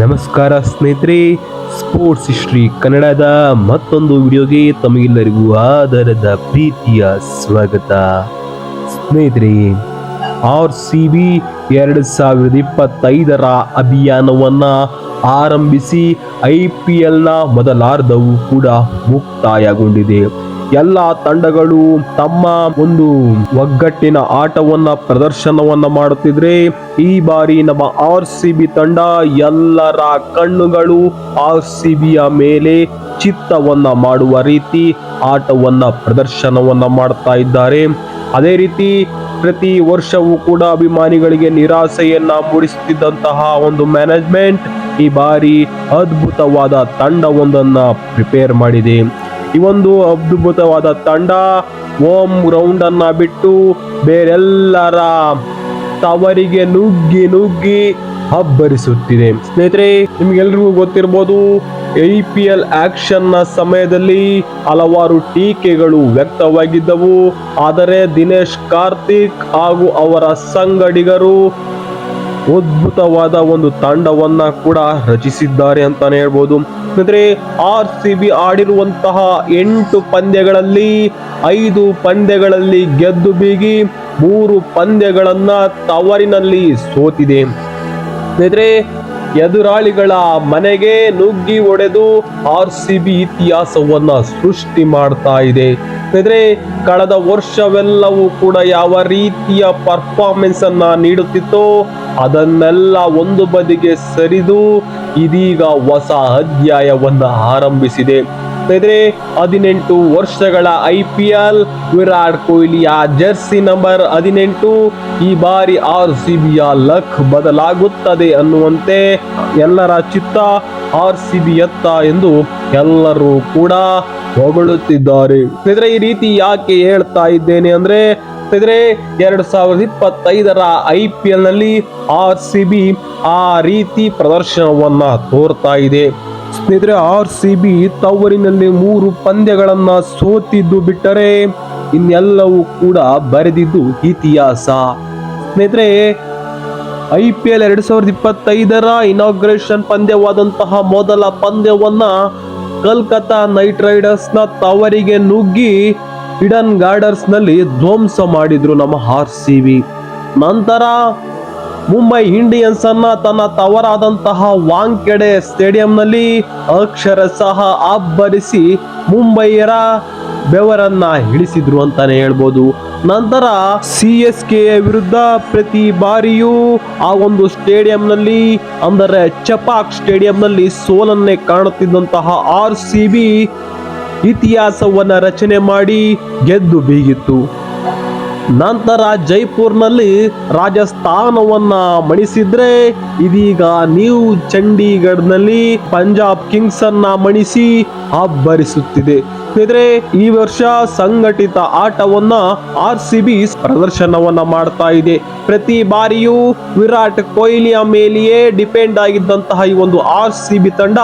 ನಮಸ್ಕಾರ ಸ್ನೇಹಿತರೆ sports history ಕನ್ನಡದ ಮತ್ತೊಂದು ವಿಡಿಯೋಗೆ ತಮಗೆಲ್ಲರಿಗೂ ಆಧಾರದ ಪ್ರೀತಿಯ ಸ್ವಾಗತ. ಸ್ನೇಹಿತರೆ ಆರ್ ಸಿ ಬಿ ಎರಡು ಸಾವಿರದ ಇಪ್ಪತ್ತೈದರ ಅಭಿಯಾನವನ್ನ ಆರಂಭಿಸಿ ಐ ಪಿ ಎಲ್ನ ಮೊದಲಾರ್ಧವು ಕೂಡ ಮುಕ್ತಾಯಗೊಂಡಿದೆ. ಎಲ್ಲ ತಂಡಗಳು ತಮ್ಮ ಒಂದು ಒಗ್ಗಟ್ಟಿನ ಆಟವನ್ನ, ಪ್ರದರ್ಶನವನ್ನ ಮಾಡುತ್ತಿದ್ರೆ, ಈ ಬಾರಿ ನಮ್ಮ ಆರ್ ಸಿ ಬಿ ತಂಡ ಎಲ್ಲರ ಕಣ್ಣುಗಳು ಆರ್ ಸಿ ಬಿಯ ಮೇಲೆ ಚಿತ್ತವನ್ನ ಮಾಡುವ ರೀತಿ ಆಟವನ್ನ, ಪ್ರದರ್ಶನವನ್ನ ಮಾಡ್ತಾ ಇದ್ದಾರೆ. ಅದೇ ರೀತಿ ಪ್ರತಿ ವರ್ಷವೂ ಕೂಡ ಅಭಿಮಾನಿಗಳಿಗೆ ನಿರಾಸೆಯನ್ನ ಮೂಡಿಸುತ್ತಿದ್ದಂತಹ ಒಂದು ಮ್ಯಾನೇಜ್ಮೆಂಟ್ ಈ ಬಾರಿ ಅದ್ಭುತವಾದ ತಂಡವೊಂದನ್ನು ಪ್ರಿಪೇರ್ ಮಾಡಿದೆ. ಈ ಒಂದು ಅದ್ಭುತವಾದ ತಂಡ ಓಂ ಗ್ರೌಂಡ್ ಅನ್ನ ಬಿಟ್ಟು ಬೇರೆಲ್ಲರ ತವರಿಗೆ ನುಗ್ಗಿ ನುಗ್ಗಿ ಅಬ್ಬರಿಸುತ್ತಿದೆ. ಸ್ನೇಹಿತರೆ, ನಿಮ್ಗೆಲ್ರಿಗೂ ಗೊತ್ತಿರ್ಬೋದು, ಐ ಪಿ ಎಲ್ ಆಕ್ಷನ್ನ ಸಮಯದಲ್ಲಿ ಹಲವಾರು ಟೀಕೆಗಳು ವ್ಯಕ್ತವಾಗಿದ್ದವು. ಆದರೆ ದಿನೇಶ್ ಕಾರ್ತಿಕ್ ಹಾಗೂ ಅವರ ಸಂಗಡಿಗರು ಅದ್ಭುತವಾದ ಒಂದು ತಂಡವನ್ನ ಕೂಡ ರಚಿಸಿದ್ದಾರೆ ಅಂತಾನೆ ಹೇಳ್ಬೋದು. ಅಂದ್ರೆ ಆರ್ ಸಿ ಬಿ ಆಡಿರುವಂತಹ ಎಂಟು ಪಂದ್ಯಗಳಲ್ಲಿ ಐದು ಪಂದ್ಯಗಳಲ್ಲಿ ಗೆದ್ದು ಬೀಗಿ ಮೂರು ಪಂದ್ಯಗಳನ್ನ ತವರಿನಲ್ಲಿ ಸೋತಿದೆ. ಸ್ನೇಹಿತರೆ, ಎದುರಾಳಿಗಳ ಮನೆಗೆ ನುಗ್ಗಿ ಒಡೆದು ಆರ್ ಸಿ ಬಿ ಇತಿಹಾಸವನ್ನ ಸೃಷ್ಟಿ ಮಾಡ್ತಾ ಇದೆ. ಸ್ನೇಹಿತರೆ, ಕಳೆದ ವರ್ಷವೆಲ್ಲವೂ ಕೂಡ ಯಾವ ರೀತಿಯ ಪರ್ಫಾರ್ಮೆನ್ಸ್ ಅನ್ನ ನೀಡುತ್ತಿತ್ತೋ ಅದನ್ನೆಲ್ಲ ಒಂದು ಬದಿಗೆ ಸರಿದು ಇದೀಗ ಹೊಸ ಅಧ್ಯಾಯವನ್ನು ಆರಂಭಿಸಿದೆ. ಹದಿನೆಂಟು ವರ್ಷಗಳ ಐ ಪಿ ಎಲ್, ವಿರಾಟ್ ಕೊಹ್ಲಿಯ ಜರ್ಸಿ ನಂಬರ್ ಹದಿನೆಂಟು, ಈ ಬಾರಿ ಆರ್ ಸಿ ಬಿಯ ಲಕ್ ಬದಲಾಗುತ್ತದೆ ಅನ್ನುವಂತೆ ಎಲ್ಲರ ಚಿತ್ತ ಆರ್ ಸಿ ಬಿ ಎತ್ತ ಎಂದು ಎಲ್ಲರೂ ಕೂಡ ಹೊಗಳುತ್ತಿದ್ದಾರೆ. ಈ ರೀತಿ ಯಾಕೆ ಹೇಳ್ತಾ ಇದ್ದೇನೆ ಅಂದ್ರೆ ಸ್ನೇಹಿತರೆ ಎರಡು ಸಾವಿರದ ಇಪ್ಪತ್ತೈದರ ಐ ಪಿ ಎಲ್ನಲ್ಲಿ ಆರ್ ಸಿ ಬಿ ಆ ರೀತಿ ಪ್ರದರ್ಶನವನ್ನ ತೋರ್ತಾ ಇದೆ. ಸ್ನೇಹಿತರೆ, ಆರ್ ಸಿ ಬಿ ತವರಿನಲ್ಲಿ ಮೂರು ಪಂದ್ಯಗಳನ್ನ ಸೋತಿದ್ದು ಬಿಟ್ಟರೆ ಇನ್ನೆಲ್ಲವೂ ಕೂಡ ಬರೆದಿದ್ದು ಇತಿಹಾಸ. ಸ್ನೇಹಿತರೆ, ಐ ಪಿ ಎಲ್ ಎರಡು ಸಾವಿರದ ಇಪ್ಪತ್ತೈದರ ಇನಾಗ್ರೇಷನ್ ಪಂದ್ಯವಾದಂತಹ ಮೊದಲ ಪಂದ್ಯವನ್ನ ಕಲ್ಕತ್ತಾ ನೈಟ್ ರೈಡರ್ಸ್ನ ತವರಿಗೆ ನುಗ್ಗಿ ಇಡನ್ ಗಾರ್ಡನ್ಸ್ನಲ್ಲಿ ಧ್ವಂಸ ಮಾಡಿದ್ರು ನಮ್ಮ ಆರ್ ಸಿ ಬಿ ನಂತರ ಮುಂಬೈ ಇಂಡಿಯನ್ಸ್ ಅನ್ನ ತನ್ನ ತವರಾದಂತಹ ವಾಂಕೆಡೆ ಸ್ಟೇಡಿಯಂನಲ್ಲಿ ಅಕ್ಷರ ಸಹ ಅಬ್ಬರಿಸಿ ಮುಂಬೈಯರ ಬೆವರನ್ನ ಇಳಿಸಿದ್ರು ಅಂತಾನೆ ಹೇಳ್ಬೋದು. ನಂತರ ಸಿ ಎಸ್ ಕೆ ವಿರುದ್ಧ ಪ್ರತಿ ಬಾರಿಯೂ ಆ ಒಂದು ಸ್ಟೇಡಿಯಂನಲ್ಲಿ ಅಂದರೆ ಚಪಾಕ್ ಸ್ಟೇಡಿಯಂನಲ್ಲಿ ಸೋಲನ್ನೇ ಕಾಣುತ್ತಿದ್ದಂತಹ ಆರ್ ಸಿ ಬಿ ಇತಿಹಾಸವನ್ನ ರಚನೆ ಮಾಡಿ ಗೆದ್ದು ಬೀಗಿತ್ತು. ನಂತರ ಜೈಪುರ್ನಲ್ಲಿ ರಾಜಸ್ಥಾನವನ್ನ ಮಣಿಸಿದ್ರೆ ಇದೀಗ ನ್ಯೂ ಚಂಡೀಗಢ್ನಲ್ಲಿ ಪಂಜಾಬ್ ಕಿಂಗ್ಸ್ ಅನ್ನ ಮಣಿಸಿ ಅಬ್ಬರಿಸುತ್ತಿದೆ. ಸ್ನೇಹಿತರೆ, ಈ ವರ್ಷ ಸಂಘಟಿತ ಆಟವನ್ನ ಆರ್ ಸಿ ಬಿ ಪ್ರದರ್ಶನವನ್ನ ಮಾಡ್ತಾ ಇದೆ. ಪ್ರತಿ ಬಾರಿಯೂ ವಿರಾಟ್ ಕೊಹ್ಲಿಯ ಮೇಲೆಯೇ ಡಿಪೆಂಡ್ ಆಗಿದ್ದಂತಹ ಈ ಒಂದು ಆರ್ ಸಿ ಬಿ ತಂಡ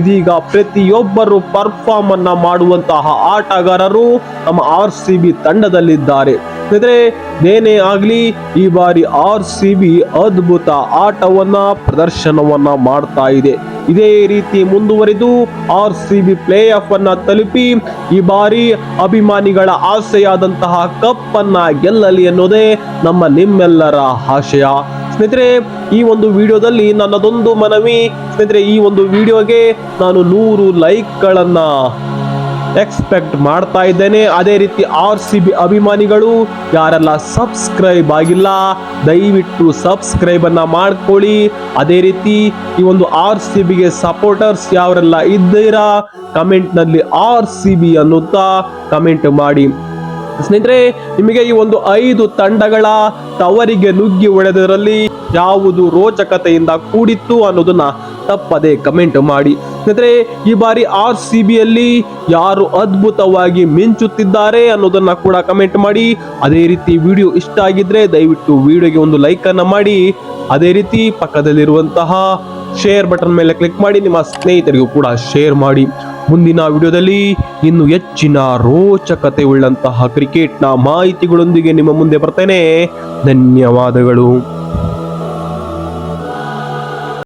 ಇದೀಗ ಪ್ರತಿಯೊಬ್ಬರು ಪರ್ಫಾರ್ಮ್ ಅನ್ನ ಮಾಡುವಂತಹ ಆಟಗಾರರು ನಮ್ಮ ಆರ್ ಸಿ ಬಿ ತಂಡದಲ್ಲಿದ್ದಾರೆ. ಸ್ನೇಹಿತರೆ, ಏನೇ ಆಗಲಿ ಈ ಬಾರಿ ಆರ್ ಸಿ ಬಿ ಅದ್ಭುತ ಆಟವನ್ನ, ಪ್ರದರ್ಶನವನ್ನ ಮಾಡ್ತಾ ಇದೆ. ಇದೇ ರೀತಿ ಮುಂದುವರಿದು R C B play of ಅನ್ನ ತಲುಪಿ ಈ ಬಾರಿ ಅಭಿಮಾನಿಗಳ ಆಸೆಯಾದಂತಹ ಕಪ್ ಅನ್ನ ಗೆಲ್ಲಲಿ ಅನ್ನೋದೇ ನಮ್ಮ ನಿಮ್ಮೆಲ್ಲರ ಆಶಯ. ಸ್ನೇಹಿತರೆ, ಈ ಒಂದು ವಿಡಿಯೋದಲ್ಲಿ ನನ್ನದೊಂದು ಮನವಿ. ಸ್ನೇಹಿತರೆ, ಈ ಒಂದು ವಿಡಿಯೋಗೆ ನಾನು ನೂರು ಲೈಕ್ಗಳನ್ನ ಎಕ್ಸ್ಪೆಕ್ಟ್ ಮಾಡ್ತಾ ಇದ್ದೇನೆ. ಅದೇ ರೀತಿ ಆರ್ ಸಿ ಬಿ ಅಭಿಮಾನಿಗಳು ಯಾರೆಲ್ಲ ಸಬ್ಸ್ಕ್ರೈಬ್ ಆಗಿಲ್ಲ, ದಯವಿಟ್ಟು ಸಬ್ಸ್ಕ್ರೈಬ್ ಅನ್ನ ಮಾಡ್ಕೊಳ್ಳಿ. ಅದೇ ರೀತಿ ಈ ಒಂದು ಆರ್ ಸಿ ಬಿಗೆ ಸಪೋರ್ಟರ್ಸ್ ಯಾವರೆಲ್ಲ ಇದ್ದೀರಾ, ಕಮೆಂಟ್ನಲ್ಲಿ ಆರ್ ಸಿ ಬಿ ಅನ್ನುತ್ತಾ ಕಮೆಂಟ್ ಮಾಡಿ. ಸ್ನೇಹಿತರೆ, ನಿಮಗೆ ಈ ಒಂದು ಐದು ತಂಡಗಳ ತವರಿಗೆ ನುಗ್ಗಿ ಒಡೆದರಲ್ಲಿ ಯಾವುದು ರೋಚಕತೆಯಿಂದ ಕೂಡಿತ್ತು ಅನ್ನೋದನ್ನ ತಪ್ಪದೆ ಕಮೆಂಟ್ ಮಾಡಿ. ಸ್ನೇಹಿತರೆ, ಈ ಬಾರಿ ಆರ್ ಸಿ ಬಿಯಲ್ಲಿ ಯಾರು ಅದ್ಭುತವಾಗಿ ಮಿಂಚುತ್ತಿದ್ದಾರೆ ಅನ್ನೋದನ್ನ ಕೂಡ ಕಮೆಂಟ್ ಮಾಡಿ. ಅದೇ ರೀತಿ ವಿಡಿಯೋ ಇಷ್ಟ ಆಗಿದ್ರೆ ದಯವಿಟ್ಟು ವಿಡಿಯೋಗೆ ಒಂದು ಲೈಕ್ ಮಾಡಿ. ಅದೇ ರೀತಿ ಪಕ್ಕದಲ್ಲಿರುವಂತಹ ಶೇರ್ ಬಟನ್ ಮೇಲೆ ಕ್ಲಿಕ್ ಮಾಡಿ. ನಿಮ್ಮ ಸ್ನೇಹಿತರಿಗೂ ಕೂಡ ಶೇರ್ ಮಾಡಿ. ಮುಂದಿನ ವಿಡಿಯೋದಲ್ಲಿ ಇನ್ನು ಹೆಚ್ಚಿನ ರೋಚಕತೆ ಉಳ್ಳಂತಹ ಕ್ರಿಕೆಟ್ನ ಮಾಹಿತಿಗಳೊಂದಿಗೆ ನಿಮ್ಮ ಮುಂದೆ ಬರ್ತೇನೆ. ಧನ್ಯವಾದಗಳು.